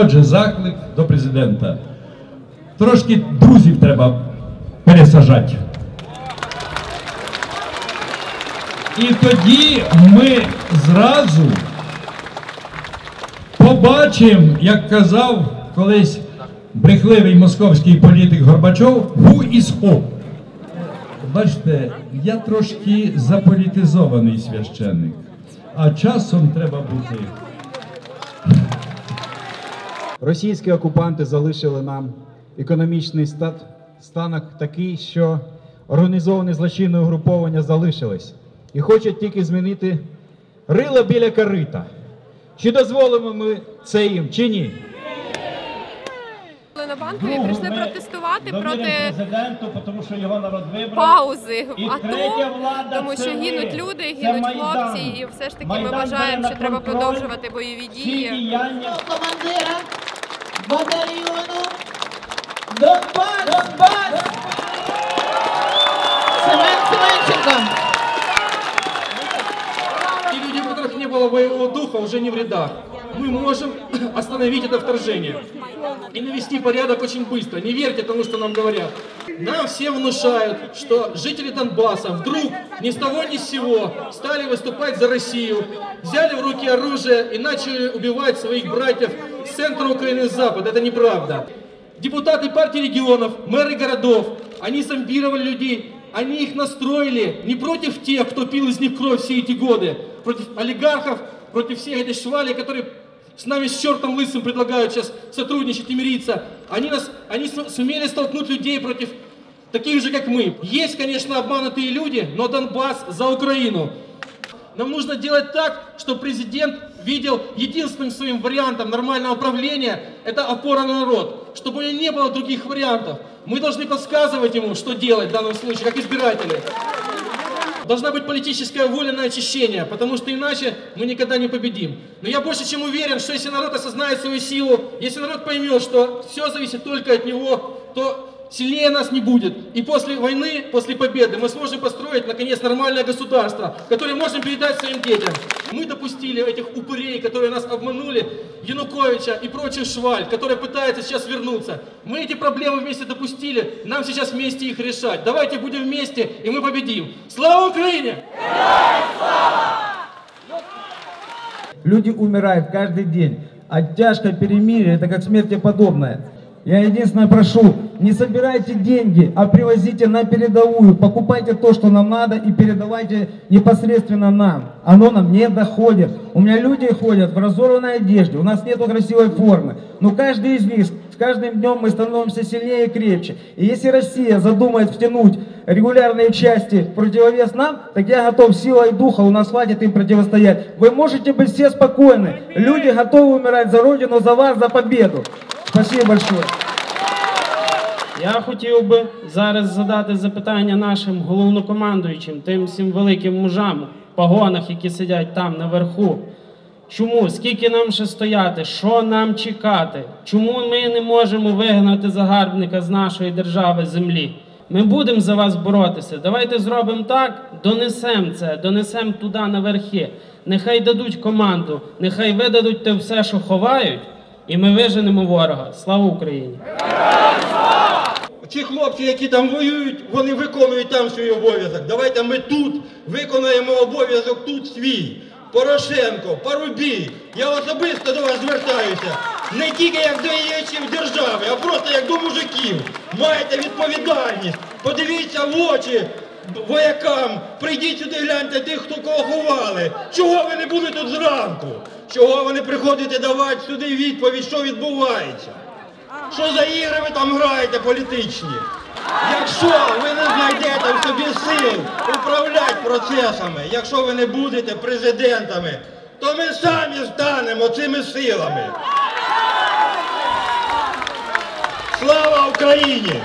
Отже, заклик до президента. Трошки друзів треба пересажати. І тоді ми зразу побачимо, як казав колись брехливий московський політик Горбачов, who is who. Бачите, я трошки заполітизований священник, а часом треба бути. Російські окупанти залишили нам економічний стат, станок такий, що організовані злочинні угруповання залишились і хочуть тільки змінити рило біля корита. Чи дозволимо ми це їм, чи ні? на банку і прийшли протестувати проти тому що його народ вибрав. паузи в АТО, влада тому що гинуть люди, гинуть хлопці, і все ж таки ми вважаємо, що треба продовжувати бойові дії. діяння командира батальйону Донбас! Донбас! Семен Семенченко! И люди, у которых не было боевого духа, уже не в рядах. Мы можем остановить это вторжение и навести порядок очень быстро. Не верьте тому, что нам говорят. Нам все внушают, что жители Донбасса вдруг ни с того ни с сего стали выступать за Россию, взяли в руки оружие и начали убивать своих братьев с центра Украины и запада. Это неправда. Депутаты партии регионов, мэры городов, они зомбировали людей, они их настроили не против тех, кто пил из них кровь все эти годы, против олигархов, против всех этих швалей, которые с нами с чертом лысым предлагают сейчас сотрудничать и мириться. Они, нас, они су- сумели столкнуть людей против таких же, как мы. Есть, конечно, обманутые люди, но Донбасс за Украину. Нам нужно делать так, чтобы президент видел единственным своим вариантом нормального правления – это опора на народ. Чтобы у него не было других вариантов. Мы должны подсказывать ему, что делать в данном случае, как избиратели. Должна быть политическая воля на очищение, потому что иначе мы никогда не победим. Но я больше чем уверен, что если народ осознает свою силу, если народ поймет, что все зависит только от него, то сильнее нас не будет. И после войны, после победы мы сможем построить, наконец, нормальное государство, которое можем передать своим детям. Мы допустили этих упырей, которые нас обманули, Януковича и прочих шваль, которые пытаются сейчас вернуться. Мы эти проблемы вместе допустили, нам сейчас вместе их решать. Давайте будем вместе, и мы победим. Слава Украине! Люди умирают каждый день. А тяжкое перемирие это как смерти подобное. Я единственное прошу, не собирайте деньги, а привозите на передовую, покупайте то, что нам надо и передавайте непосредственно нам. Оно нам не доходит. У меня люди ходят в разорванной одежде, у нас нету красивой формы. Но каждый из них, с каждым днем мы становимся сильнее и крепче. И если Россия задумает втянуть регулярные части в противовес нам, так я готов силой духа, у нас хватит им противостоять. Вы можете быть все спокойны. Люди готовы умирать за Родину, за вас, за победу. Спасибо большое. Я хотів би зараз задати запитання нашим головнокомандуючим, тим всім великим мужам в які сидять там наверху. Чому? Скільки нам ще стояти? Що нам чекати? Чому ми не можемо вигнати загарбника з нашої держави землі? Ми будемо за вас боротися. Давайте зробимо так, донесемо це, донесемо туди наверхи. Нехай дадуть команду, нехай видадуть те все, що ховають, і ми виженемо ворога. Слава Україні! Ці хлопці, які там воюють, вони виконують там свій обов'язок. Давайте ми тут виконаємо обов'язок тут свій. Порошенко, Парубій, я особисто до вас звертаюся. Не тільки як до діячів держави, а просто як до мужиків. Маєте відповідальність. Подивіться в очі воякам. Прийдіть сюди, гляньте тих, хто кого ховали. Чого ви не були тут зранку? Чого ви не приходите давати сюди відповідь, що відбувається? Що за ігри ви там граєте політичні? Якщо ви не знайдете в собі сил управляти процесами, якщо ви не будете президентами, то ми самі станемо цими силами. Слава Україні!